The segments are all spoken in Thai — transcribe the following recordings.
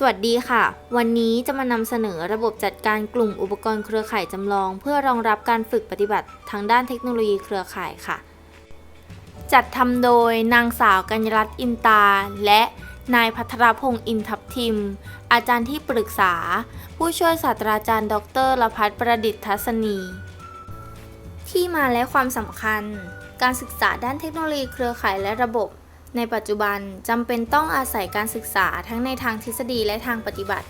สวัสดีค่ะ วันนี้จะมานำเสนอระบบจัดการกลุ่มอุปกรณ์เครือข่ายจำลอง เพื่อรองรับการฝึกปฏิบัติทางด้านเทคโนโลยีเครือข่ายค่ะ จัดทำโดยนางสาวกัญญรัตน์อินตา และนายพัทรพงศ์อินทับทิม อาจารย์ที่ปรึกษา ผู้ช่วยศาสตราจารย์ ดรละพัฒนประดิษฐ์ทัศนี ที่มาและความสำคัญ การศึกษาด้านเทคโนโลยีเครือข่ายและระบบ ในปัจจุบันจำเป็นต้องอาศัยการศึกษาทั้งในทางทฤษฎีและทางปฏิบัติ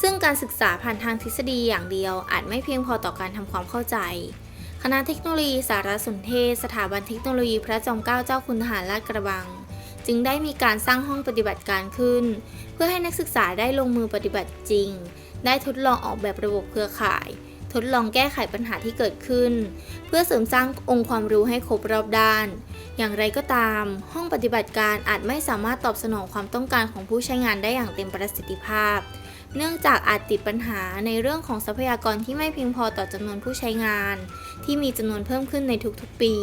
ซึ่งการศึกษาผ่านทางทฤษฎีอย่างเดียว อาจไม่เพียงพอต่อการทำความเข้าใจ คณะเทคโนโลยีสารสนเทศ สถาบันเทคโนโลยีพระจอมเกล้าเจ้าคุณทหารลาดกระบัง จึงได้มีการสร้างห้องปฏิบัติการขึ้น เพื่อให้นักศึกษาได้ลงมือปฏิบัติจริง ได้ทดลองออกแบบระบบเครือข่าย ทดลองแก้ไขปัญหาที่เกิดขึ้น เพื่อเสริมสร้างองค์ความรู้ให้ครบรอบด้าน อย่างไรก็ตาม ห้องปฏิบัติการอาจไม่สามารถตอบสนองความต้องการของผู้ใช้งานได้อย่างเต็มประสิทธิภาพ เนื่องจากอาจติดปัญหาในเรื่องของทรัพยากรที่ไม่เพียงพอต่อจำนวนผู้ใช้งาน ที่มีจำนวนเพิ่มขึ้นในทุกๆ ปี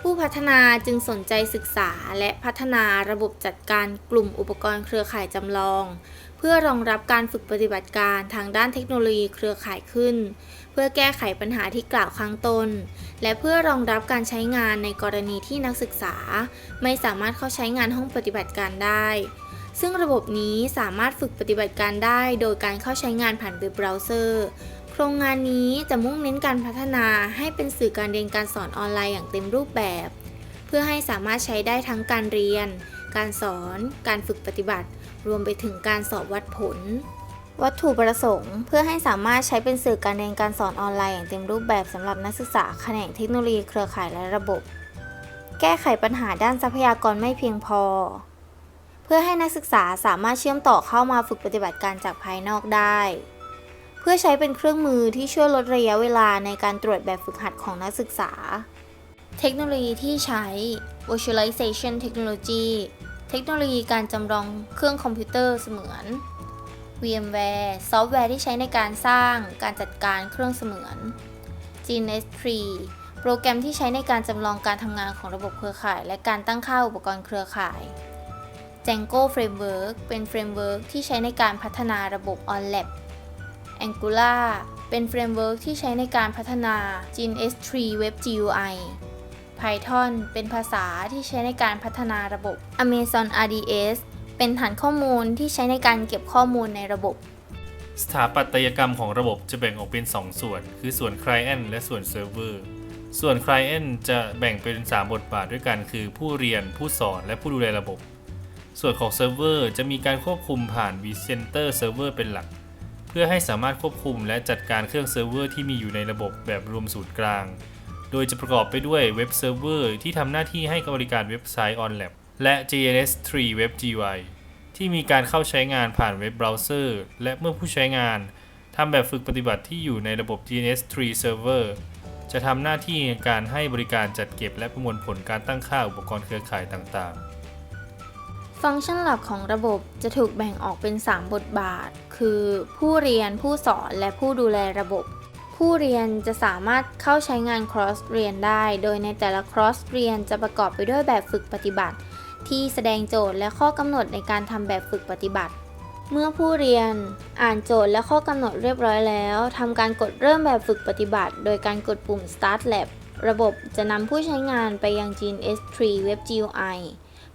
ผู้พัฒนาจึงสนใจศึกษาและพัฒนาระบบจัดการกลุ่มอุปกรณ์เครือข่ายจำลอง พื่อรองรับการฝึกปฏิบัติการทางด้านเทคโนโลยีเครือข่ายขึ้น เพื่อแก้ไขปัญหาที่กล่าวข้างต้น และเพื่อรองรับการใช้งานในกรณีที่นักศึกษา ไม่สามารถเข้าใช้งานห้องปฏิบัติการได้ ซึ่งระบบนี้สามารถฝึกปฏิบัติการได้โดยการเข้าใช้งานผ่านเว็บเบราว์เซอร์โครงงานนี้จะมุ่งเน้นการพัฒนาให้เป็นสื่อการเรียนการสอนออนไลน์อย่างเต็มรูปแบบ เพื่อให้สามารถใช้ได้ทั้งการเรียน การสอน การฝึกปฏิบัติ รวมไปถึงการสอบวัดผล วัตถุประสงค์ เพื่อให้สามารถใช้เป็นสื่อการเรียนการสอนออนไลน์อย่างเต็มรูปแบบสำหรับนักศึกษาแขนงเทคโนโลยีเครือข่ายและระบบ แก้ไขปัญหาด้านทรัพยากรไม่เพียงพอ เพื่อให้นักศึกษาสามารถเชื่อมต่อเข้ามาฝึกปฏิบัติการจากภายนอกได้ เพื่อใช้เป็นเครื่องมือที่ช่วยลดระยะเวลาในการตรวจแบบฝึกหัดของนักศึกษา เทคโนโลยีที่ใช้ Virtualization Technology ทคโนโลยีการจำลองเครื่องคอมพิวเตอร์เสมือน VMware ซอฟต์แวร์ที่ใช้ในการสร้างการจัดการเครื่องเสมือน GNS3 โปรแกรมที่ใช้ในการจำลองการทำงานของระบบเครือข่าย และการตั้งค่าอุปกรณ์เครือข่าย Django Framework เป็นเฟรมเวิร์กที่ใช้ในการพัฒนาระบบ OnLab Angular เป็นเฟรมเวิร์กที่ใช้ในการพัฒนา GNS3 Web GUI Python เป็นภาษาที่ใช้ในการพัฒนาระบบ Amazon RDS เป็นฐานข้อมูลที่ใช้ในการเก็บข้อมูลในระบบ สถาปัตยกรรมของระบบจะแบ่งออกเป็น 2 ส่วน คือส่วน Client และส่วน Server ส่วน Client จะแบ่งเป็น 3 บทบาทด้วยกันคือผู้เรียน ผู้สอน และผู้ดูแลระบบ ส่วนของ Server จะมีการควบคุมผ่าน vCenter Server เป็นหลัก เพื่อให้สามารถควบคุมและจัดการเครื่องเซิร์ฟเวอร์ที่มีอยู่ในระบบแบบรวมศูนย์กลาง โดยจะประกอบไปด้วยเว็บเซิร์ฟเวอร์ที่ทำหน้าที่ให้บริการเว็บไซต์ OnLab และ JNS3 Web GUI ที่มีการเข้าใช้งานผ่านเว็บเบราว์เซอร์และเมื่อผู้ใช้งานทำแบบฝึกปฏิบัติที่อยู่ในระบบ GNS3 Server จะทำหน้าที่ในการให้บริการจัดเก็บและประมวลผลการตั้งค่าอุปกรณ์เครือข่ายต่างๆ ฟังก์ชันหลักของระบบจะถูกแบ่งออกเป็น 3 บทบาท คือผู้เรียนผู้สอนและผู้ดูแลระบบ ผู้เรียนจะสามารถเข้าใช้งาน cross เรียนได้ โดยในแต่ละ cross เรียนจะประกอบไปด้วยแบบฝึกปฏิบัติ ที่แสดงโจทย์และข้อกำหนดในการทำแบบฝึกปฏิบัติ เมื่อผู้เรียนอ่านโจทย์และข้อกำหนดเรียบร้อยแล้วทำการกดเริ่มแบบฝึกปฏิบัติ โดยการกดปุ่ม start lab ระบบจะนำผู้ใช้งานไปยัง GNS3 Web GUI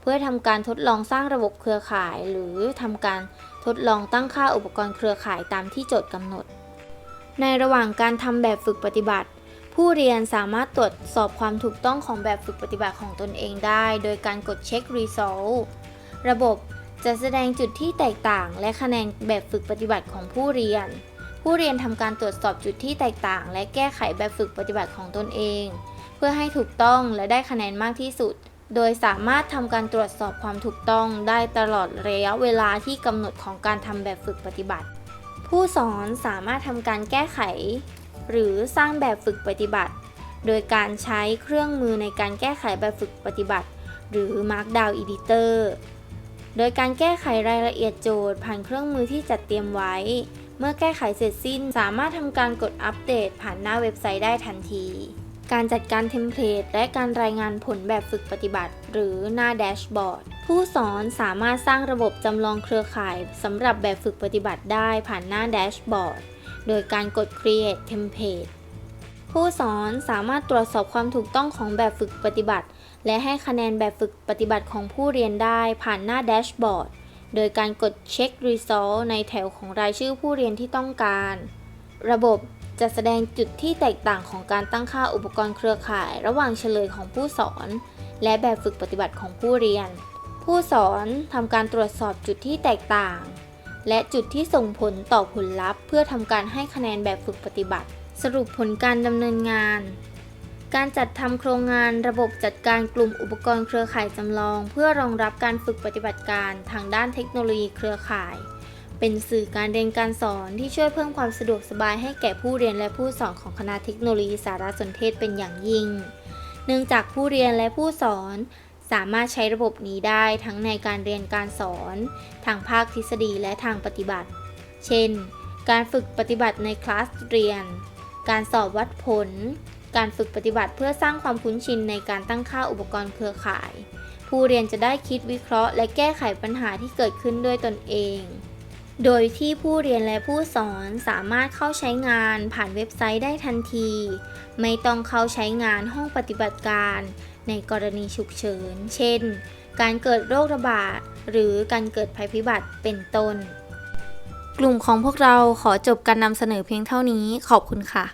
เพื่อทำการทดลองสร้างระบบเครือข่าย หรือทำการทดลองตั้งค่าอุปกรณ์เครือข่ายตามที่โจทย์กำหนด ในระหว่างการทำแบบฝึกปฏิบัติ ผู้เรียนสามารถตรวจสอบความถูกต้องของแบบฝึกปฏิบัติของตนเองได้ โดยการกดเช็ค result ระบบจะแสดงจุดที่แตกต่าง และคะแนนแบบฝึกปฏิบัติของผู้เรียน ผู้เรียนทำการตรวจสอบจุดที่แตกต่าง และแก้ไขแบบฝึกปฏิบัติของตนเอง เพื่อให้ถูกต้องและได้คะแนนมากที่สุด โดยสามารถทำการตรวจสอบความถูกต้องได้ตลอดระยะเวลาที่กำหนดของการทำแบบฝึกปฏิบัติ ผู้สอนสามารถทำการแก้ไข หรือสร้างแบบฝึกปฏิบัติ โดยการใช้เครื่องมือในการแก้ไขแบบฝึกปฏิบัติ หรือ Markdown Editor โดยการแก้ไขรายละเอียดโจทย์ผ่านเครื่องมือที่จัดเตรียมไว้ เมื่อแก้ไขเสร็จสิ้นสามารถทำการกดอัปเดตผ่านหน้าเว็บไซต์ได้ทันที การจัดการเทมเพลตและการรายงานผลแบบฝึกปฏิบัติ หรือหน้าแดชบอร์ด ผู้สอนสามารถสร้างระบบจำลองเครือข่ายสำหรับแบบฝึกปฏิบัติได้ผ่านหน้าแดชบอร์ด โดยการกด Create Template ผู้สอนสามารถตรวจสอบความถูกต้องของแบบฝึกปฏิบัติ และให้คะแนนแบบฝึกปฏิบัติของผู้เรียนได้ผ่านหน้าแดชบอร์ด โดยการกด Check Result ในแถวของรายชื่อผู้เรียนที่ต้องการ ระบบจะแสดงจุดที่แตกต่างของการตั้งค่าอุปกรณ์เครือข่าย ระหว่างเฉลยของผู้สอน และแบบฝึกปฏิบัติของผู้เรียน ผู้สอนทำการตรวจสอบจุดที่แตกต่าง และจุดที่ส่งผลต่อผลลัพธ์ เพื่อทำการให้คะแนนแบบฝึกปฏิบัติ สรุปผลการดำเนินงาน การจัดทำโครงงานระบบจัดการกลุ่มอุปกรณ์เครือข่ายจำลอง เพื่อรองรับการฝึกปฏิบัติการทางด้านเทคโนโลยีเครือข่าย เป็นสื่อการเรียนการสอนที่ช่วยเพิ่มความสะดวกสบายให้แก่ผู้เรียนและผู้สอนของคณะเทคโนโลยีสารสนเทศเป็นอย่างยิ่ง เนื่องจากผู้เรียนและผู้สอน สามารถใช้ระบบนี้ได้ทั้งในการเรียนการสอน ทางภาคทฤษฎีและทางปฏิบัติ เช่น การฝึกปฏิบัติในคลาสเรียน การสอบวัดผล การฝึกปฏิบัติเพื่อสร้างความคุ้นชินในการตั้งค่าอุปกรณ์เครือข่าย ผู้เรียนจะได้คิดวิเคราะห์ และแก้ไขปัญหาที่เกิดขึ้นด้วยตนเอง โดยที่ผู้เรียนและผู้สอนสามารถเข้าใช้งานผ่านเว็บไซต์ได้ทันที ไม่ต้องเข้าใช้งานห้องปฏิบัติการในกรณีฉุกเฉิน เช่น การเกิดโรคระบาด หรือการเกิดภัยพิบัติเป็นต้น กลุ่มของพวกเราขอจบการนำเสนอเพียงเท่านี้ ขอบคุณค่ะ